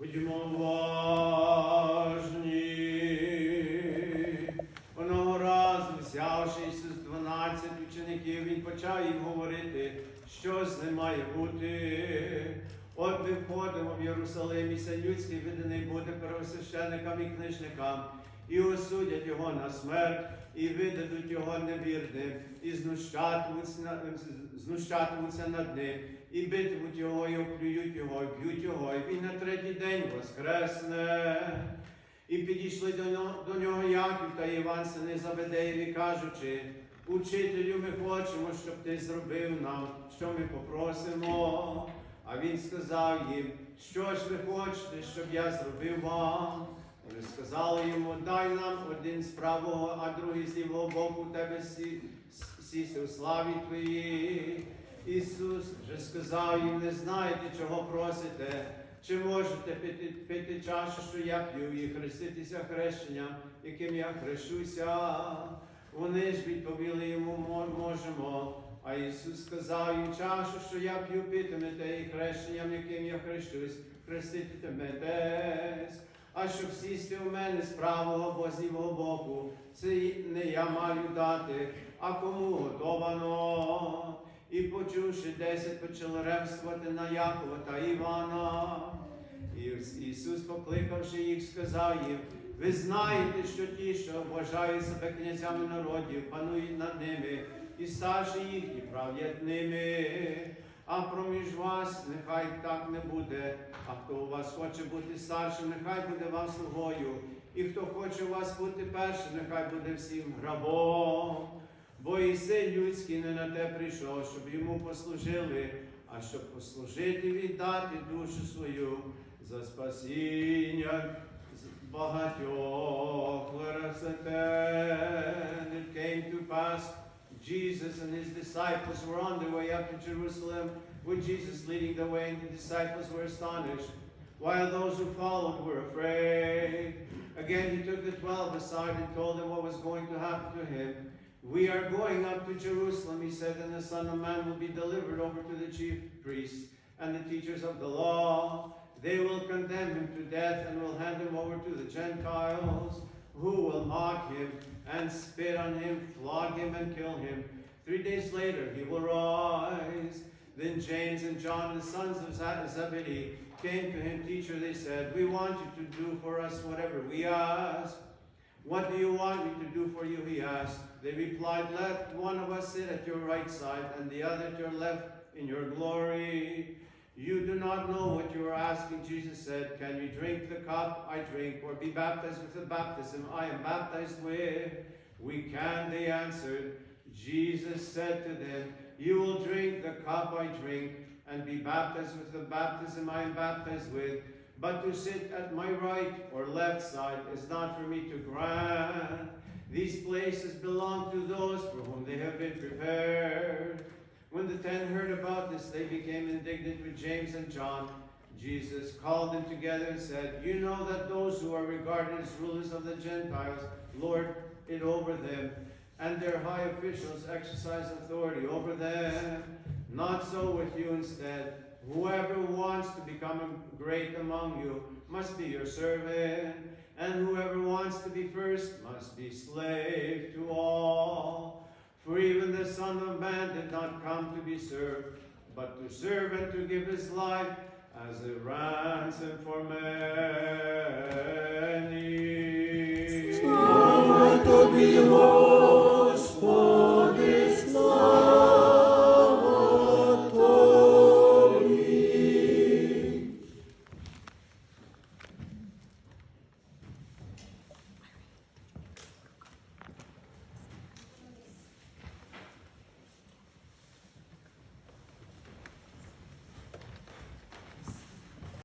Будьмо уважні. Одного разу, взявшись з дванадцять учеників, він почав їм говорити, що з ним має бути. От ми входимо в Єрусалим, і син людський виданий буде первосвященникам і книжникам, і осудять його на смерть, і видадуть його невірним, і знущатимуться, над ним, і битимуть його, і оплюють його, і б'ють його, і він на третій день воскресне. І підійшли до нього, Яків та Іван, сини Заведеєві, кажучи, Учителю, ми хочемо, щоб ти зробив нам, що ми попросимо. А він сказав їм, що ж ви хочете, щоб я зробив вам? Вони сказали йому, дай нам один з правого, а другий з лівого боку тебе сі- сісти у славі твоїй. Ісус вже сказав їм, не знаєте, чого просите. Чи можете пити, пити чашу, що я п'ю, і хреститися хрещенням, яким я хрещуся? Вони ж відповіли йому, можемо. А Ісус сказав їм чашу, що я п'ю, питимете, і хрещенням, яким я хрещусь, хреститиметесь. А щоб сісти у мене з правого лівого боку, це не я маю дати, а кому готовано. І почувши десять, почали ремствувати на Якова та Івана. І Ісус, покликавши їх, сказав їм, ви знаєте, що ті, що вважають себе князями народів, панують над ними, і старші їхні правлять ними. А проміж вас нехай так не буде. А хто у вас хоче бути старшим, нехай буде вам слугою. І хто хоче у вас бути першим, нехай буде всім рабом. Бо і син людський не на те прийшов, щоб йому послужили, а щоб послужити віддати душу свою за спасіння багатьох. Then Jesus and his disciples were on their way up to Jerusalem, with Jesus leading the way, and the disciples were astonished, while those who followed were afraid. Again, he took the twelve aside and told them what was going to happen to him. We are going up to Jerusalem, he said, and the Son of Man will be delivered over to the chief priests and the teachers of the law. They will condemn him to death and will hand him over to the Gentiles, who will mock him and spit on him, flog him, and kill him. Three days later he will rise. Then James and John, the sons of Ze- Zebedee, came to him. Teacher, they said, We want you to do for us whatever we ask. What do you want me to do for you? He asked. They replied, Let one of us sit at your right side and the other at your left in your glory. You do not know what you are asking, Jesus said. Can you drink the cup I drink, or be baptized with the baptism I am baptized with? We can, they answered. Jesus said to them, You will drink the cup I drink, and be baptized with the baptism I am baptized with. But to sit at my right or left side is not for me to grant. These places belong to those for whom they have been prepared. When the ten heard about this, they became indignant with James and John. Jesus called them together and said, You know that those who are regarded as rulers of the Gentiles lord it over them, and their high officials exercise authority over them. Not so with you instead. Whoever wants to become great among you must be your servant, and whoever wants to be first must be slave be served, but to serve and to give his life as a ransom for many.